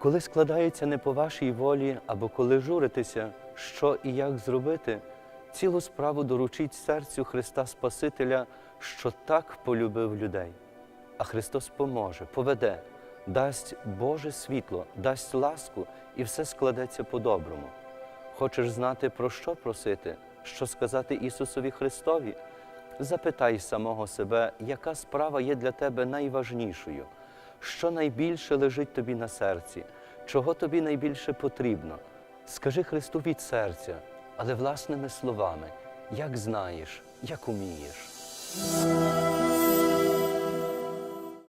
коли складається не по вашій волі, або коли журитеся, що і як зробити, цілу справу доручіть серцю Христа Спасителя, що так полюбив людей. А Христос поможе, поведе, дасть Боже світло, дасть ласку, і все складеться по-доброму. Хочеш знати, про що просити, що сказати Ісусові Христові? Запитай самого себе, яка справа є для тебе найважнішою, що найбільше лежить тобі на серці, чого тобі найбільше потрібно. Скажи Христу від серця, але власними словами, як знаєш, як умієш.